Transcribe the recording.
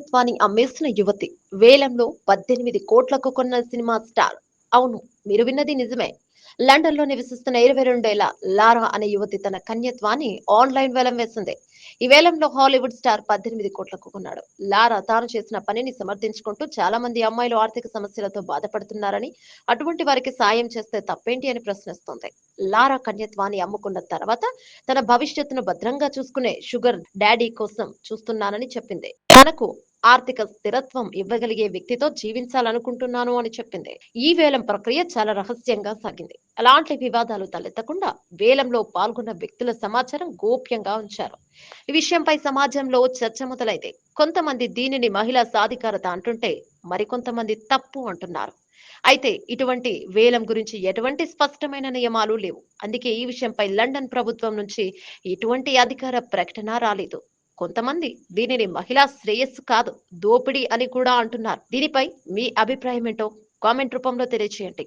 నాయకత్వాన్ని అమ్మేసిన యువతి. వేలంలో పద్దెనిమిది కోట్లకు కొన్న సినిమా స్టార్. అవును మీరు విన్నది నిజమే. లండన్లో నివసిస్తున్న ఇరవై రెండేళ్ళ లారా అనే యువతి తన కన్యత్వాన్ని ఆన్లైన్ వేలం వేసింది. ఈ వేలంలో హాలీవుడ్ స్టార్ పద్దెనిమిది కోట్లకు కొన్నాడు. లారా తాను చేసిన పనిని సమర్థించుకుంటూ చాలా మంది అమ్మాయిలు ఆర్థిక సమస్యలతో బాధపడుతున్నారని అటువంటి వారికి సాయం చేస్తే తప్పేంటి అని ప్రశ్నిస్తోంది. లారా కన్యత్వాన్ని అమ్ముకున్న తర్వాత తన భవిష్యత్తును భద్రంగా చూసుకునే షుగర్ డాడీ కోసం చూస్తున్నానని చెప్పింది. తనకు ఆర్థిక స్థిరత్వం ఇవ్వగలిగే వ్యక్తితో జీవించాలనుకుంటున్నాను అని చెప్పింది. ఈ వేలం ప్రక్రియ చాలా రహస్యంగా సాగింది. అలాంటి వివాదాలు తలెత్తకుండా వేలంలో పాల్గొన్న వ్యక్తుల సమాచారం గోప్యంగా ఉంచారు. ఈ విషయంపై సమాజంలో చర్చ మొదలైతే కొంతమంది దీనిని మహిళా సాధికారత అంటుంటే మరికొంతమంది తప్పు అంటున్నారు. అయితే ఇటువంటి వేలం గురించి ఎటువంటి స్పష్టమైన నియమాలు లేవు. అందుకే ఈ విషయంపై లండన్ ప్రభుత్వం నుంచి ఎటువంటి అధికార ప్రకటన రాలేదు. కొంతమంది దీనిని మహిళా శ్రేయస్సు కాదు దోపిడీ అని కూడా అంటున్నారు. దీనిపై మీ అభిప్రాయం ఏంటో కామెంట్ రూపంలో తెలియజేయండి